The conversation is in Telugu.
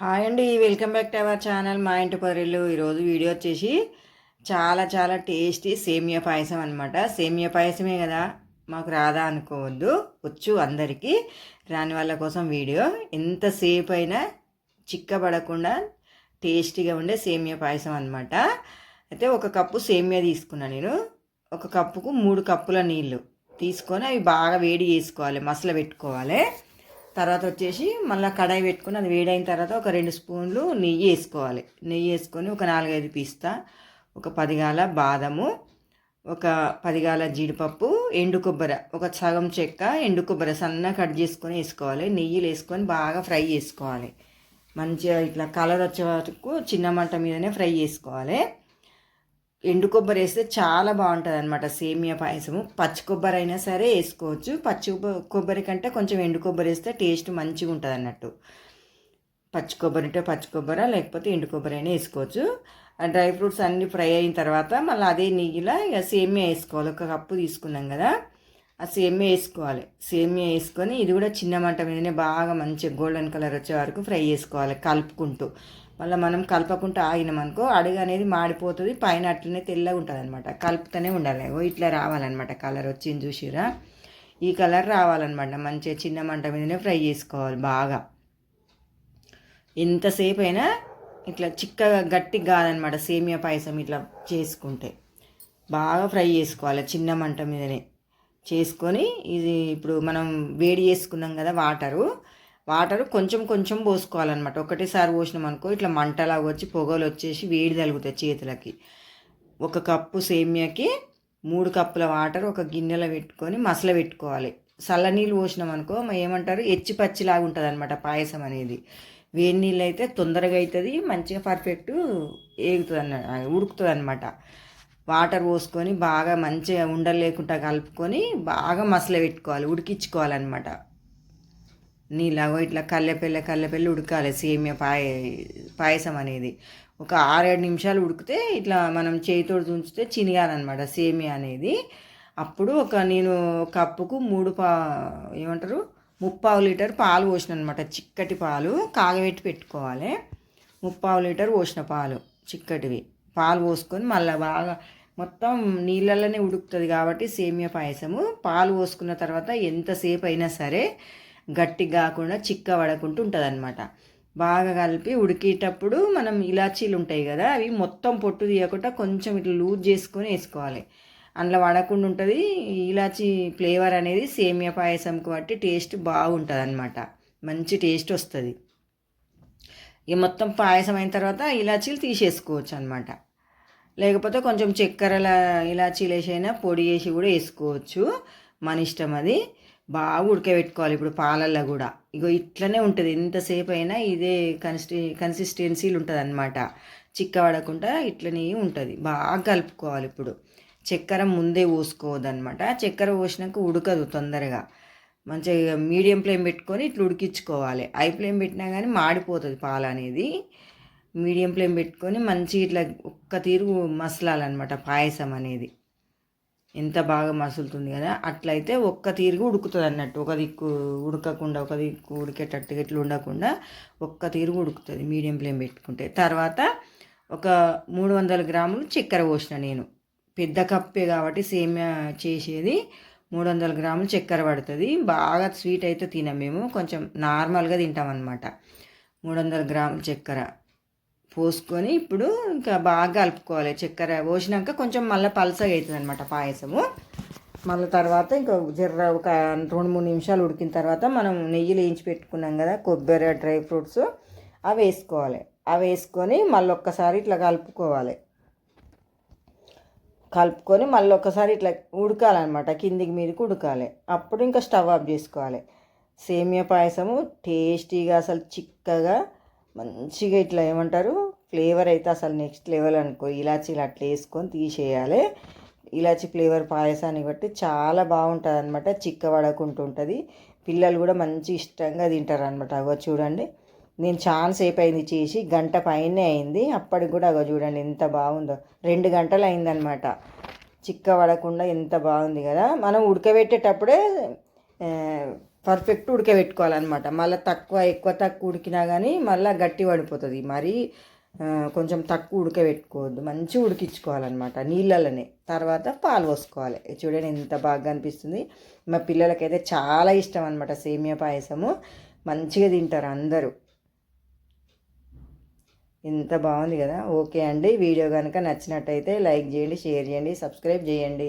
హాయ్ అండి welcome back to our channel మా ఇంటి పర్రెళ్ళు ఈరోజు వీడియో వచ్చేసి చాలా చాలా టేస్టీ సేమియా పాయసం అనమాట సేమియా పాయసమే కదా మాకు రాదా అనుకోవద్దు. వచ్చు అందరికీ. రాని వాళ్ళ కోసం వీడియో. ఎంతసేపు అయినా చిక్కబడకుండా టేస్టీగా ఉండే సేమియా పాయసం అనమాట అయితే ఒక కప్పు సేమియా తీసుకున్నా నేను. ఒక కప్పుకు మూడు కప్పుల నీళ్ళు తీసుకొని అవి బాగా వేడి చేసుకోవాలి మసల పెట్టుకోవాలి తర్వాత వచ్చేసి మళ్ళీ కడాయి పెట్టుకొని అది వేడైన తర్వాత ఒక రెండు స్పూన్లు నెయ్యి వేసుకోవాలి. నెయ్యి వేసుకొని ఒక నాలుగైదు పిస్తా ఒక పదిగాల బాదము ఒక పదిగాల జీడిపప్పు ఎండు కొబ్బరి ఒక సగం చెక్క ఎండు కొబ్బరి సన్న కట్ చేసుకొని వేసుకోవాలి. నెయ్యిలు వేసుకొని బాగా ఫ్రై చేసుకోవాలి. మంచిగా ఇట్లా కలర్ వచ్చే వరకు చిన్న మంట మీదనే ఫ్రై చేసుకోవాలి. ఎండు కొబ్బరి వేస్తే చాలా బాగుంటుంది అనమాట సేమియా పాయసము. పచ్చి కొబ్బరి అయినా సరే వేసుకోవచ్చు. పచ్చి కొబ్బరి కంటే కొంచెం ఎండు కొబ్బరి వేస్తే టేస్ట్ మంచిగా ఉంటుంది అన్నట్టు పచ్చి కొబ్బరి ఉంటే పచ్చి కొబ్బరి లేకపోతే ఎండు కొబ్బరి అయినా వేసుకోవచ్చు. ఆ డ్రై ఫ్రూట్స్ అన్నీ ఫ్రై అయిన తర్వాత మళ్ళీ అదే నెయ్యిలో ఇక సేమియా వేసుకోవాలి. ఒక కప్పు తీసుకున్నాం కదా ఆ సేమియా వేసుకోవాలి. సేమియా వేసుకొని ఇది కూడా చిన్న మంట మీదనే బాగా మంచిగా గోల్డెన్ కలర్ వచ్చే వరకు ఫ్రై చేసుకోవాలి కలుపుకుంటూ. మళ్ళీ మనం కలపకుండా ఆగినామనుకో అడుగు అనేది మాడిపోతుంది పైన అట్లనే తెల్లగా ఉంటుంది అనమాట కలుపుతూనే ఉండాలి. ఓ ఇట్లా రావాలన్నమాట కలర్ వచ్చింది చూసిరా ఈ కలర్ రావాలన్నమాట. మంచిగా చిన్న మంట మీదనే ఫ్రై చేసుకోవాలి బాగా. ఎంతసేపు అయినా ఇట్లా చిక్కగా గట్టి కాదనమాట సేమియా పాయసం ఇట్లా చేసుకుంటే. బాగా ఫ్రై చేసుకోవాలి చిన్న మంట మీదనే. చేసుకొని ఇది ఇప్పుడు మనం వేడి చేసుకున్నాం కదా వాటరు. వాటర్ కొంచెం కొంచెం పోసుకోవాలన్నమాట. ఒకటేసారి పోసినాం అనుకో ఇట్లా మంటలాగా వచ్చి పొగలు వచ్చేసి వేడి తగులుతాయి చేతులకి. ఒక కప్పు సేమియాకి మూడు కప్పుల వాటర్ ఒక గిన్నెలో పెట్టుకొని మసల పెట్టుకోవాలి. చల్లనీళ్ళు పోసినాం అనుకో ఏమంటారు ఎచ్చి పచ్చిలాగా ఉంటుంది అనమాట పాయసం అనేది. వేడి నీళ్ళు అయితే తొందరగా అవుతుంది మంచిగా పర్ఫెక్ట్ ఏగుతుంది అన్న ఉడుకుతుంది అనమాట వాటర్ పోసుకొని బాగా మంచిగా ఉండలు లేకుండా కలుపుకొని బాగా మసల పెట్టుకోవాలి ఉడికించుకోవాలన్నమాట. నీలాగో ఇట్లా కల్లెపెల్ల కల్లెపెల్లి ఉడకాలి సేమియా పాయ పాయసం అనేది. ఒక ఆరేడు నిమిషాలు ఉడికితే ఇట్లా మనం చేతితో ఉంచితే చినిగాలన్నమాట సేమియా అనేది. అప్పుడు ఒక నేను కప్పుకు మూడు పా ఏమంటారు? ముప్పావు లీటర్ పాలు పోసిన అనమాట చిక్కటి పాలు. కాగబెట్టి పెట్టుకోవాలి. ముప్పావు లీటర్ పోసిన పాలు చిక్కటివి. పాలు పోసుకొని మళ్ళీ బాగా మొత్తం నీళ్ళల్లోనే ఉడుకుతుంది కాబట్టి సేమియా పాయసము. పాలు పోసుకున్న తర్వాత ఎంతసేపు అయినా సరే గట్టి కాకుండా చిక్క పడకుండా ఉంటుంది అనమాట బాగా కలిపి ఉడికేటప్పుడు మనం ఇలాచీలు ఉంటాయి కదా అవి మొత్తం పొట్టు తీయకుండా కొంచెం ఇట్లా లూజ్ చేసుకొని వేసుకోవాలి. అందులో పడకుండా ఉంటుంది. ఇలాచీ ఫ్లేవర్ అనేది సేమియా పాయసంకి బట్టి టేస్ట్ బాగుంటుంది అనమాట మంచి టేస్ట్ వస్తుంది. ఇక మొత్తం పాయసం అయిన తర్వాత ఇలాచీలు తీసేసుకోవచ్చు అనమాట లేకపోతే కొంచెం చక్కెరల ఇలాచీలు వేసైనా పొడి వేసి కూడా వేసుకోవచ్చు. మన ఇష్టం అది. బాగా ఉడకబెట్టుకోవాలి ఇప్పుడు పాలల్లో కూడా. ఇగో ఇట్లనే ఉంటుంది. ఎంతసేపు అయినా ఇదే కన్సిస్టి కన్సిస్టెన్సీలు ఉంటుంది అనమాట చిక్కబడకుండా ఇట్లనే ఉంటుంది. బాగా కలుపుకోవాలి ఇప్పుడు. చక్కెర ముందే పోసుకోవద్దనమాట చక్కెర పోసినాక ఉడకదు తొందరగా. మంచిగా మీడియం ఫ్లేమ్ పెట్టుకొని ఇట్లా ఉడికించుకోవాలి. హై ఫ్లేమ్ పెట్టినా కానీ మాడిపోతుంది పాలు అనేది. మీడియం ఫ్లేమ్ పెట్టుకొని మంచి ఇట్లా ఒక్క తీరు మసలాలన్నమాట. పాయసం అనేది. ఎంత బాగా మసులుతుంది కదా అట్లయితే ఒక్క తీరుగా ఉడుకుతుంది అన్నట్టు. ఒక దిక్కు ఉడకకుండా ఒక దిక్కు ఉడికేటట్టుగా ఇట్లా ఉండకుండా ఒక్క తీరుగా ఉడుకుతుంది మీడియం ఫ్లేమ్ పెట్టుకుంటే. తర్వాత ఒక మూడు వందల గ్రాములు చక్కెర పోసిన నేను. పెద్ద కప్పే కాబట్టి సేమియా చేసేది మూడు వందల గ్రాములు చక్కెర పడుతుంది. బాగా స్వీట్ అయితే తినం మేము కొంచెం నార్మల్గా తింటాం అనమాట మూడు వందల గ్రాముల చక్కెర. పోసుకొని ఇప్పుడు ఇంకా బాగా కలుపుకోవాలి. చక్కెర పోసినాక కొంచెం మళ్ళీ పలసగా అవుతుంది అనమాట పాయసము. మళ్ళీ తర్వాత ఇంకా జర్ర ఒక రెండు మూడు నిమిషాలు ఉడికిన తర్వాత మనం నెయ్యి వేయించి పెట్టుకున్నాం కదా కొబ్బరి డ్రై ఫ్రూట్స్ అవి వేసుకోవాలి. అవి వేసుకొని మళ్ళీ ఒక్కసారి ఇట్లా కలుపుకోవాలి. కలుపుకొని మళ్ళీ ఒకసారి ఇట్లా ఉడకాలన్నమాట కిందికి మీదకి ఉడకాలి. అప్పుడు ఇంకా స్టవ్ ఆఫ్ చేసుకోవాలి. సేమియా పాయసము టేస్టీగా అసలు చిక్కగా మంచిగా ఇట్లా ఏమంటారు? ఫ్లేవర్ అయితే అసలు నెక్స్ట్ లెవెల్ అనుకో. ఇలాచీలు అట్లా వేసుకొని తీసేయాలి. ఇలాచీ ఫ్లేవర్ పాయసాన్ని బట్టి చాలా బాగుంటుంది అనమాట చిక్క పడకుండా ఉంటుంది. పిల్లలు కూడా మంచి ఇష్టంగా తింటారు అనమాట అగో చూడండి. నేను చాలా సేపు అయింది చేసి గంట పైనే అయింది. అప్పటికి కూడా అగో చూడండి ఎంత బాగుందో. రెండు గంటలు అయిందనమాట చిక్క పడకుండా ఎంత బాగుంది కదా. మనం ఉడకబెట్టేటప్పుడే పర్ఫెక్ట్ ఉడకబెట్టుకోవాలన్నమాట. మళ్ళీ తక్కువ ఎక్కువ తక్కువ ఉడికినా కానీ మళ్ళీ గట్టి పడిపోతుంది. మరీ కొంచెం తక్కువ ఉడకబెట్టుకోవద్దు. మంచిగా ఉడికించుకోవాలన్నమాట నీళ్ళలోనే తర్వాత పాలు పోసుకోవాలి. చూడండి ఎంత బాగా అనిపిస్తుంది మా పిల్లలకైతే చాలా ఇష్టం అనమాట సేమియా పాయసము. మంచిగా తింటారు అందరూ. ఎంత బాగుంది కదా. ఓకే అండి. వీడియో కనుక నచ్చినట్టయితే లైక్ చేయండి షేర్ చేయండి సబ్స్క్రైబ్ చేయండి.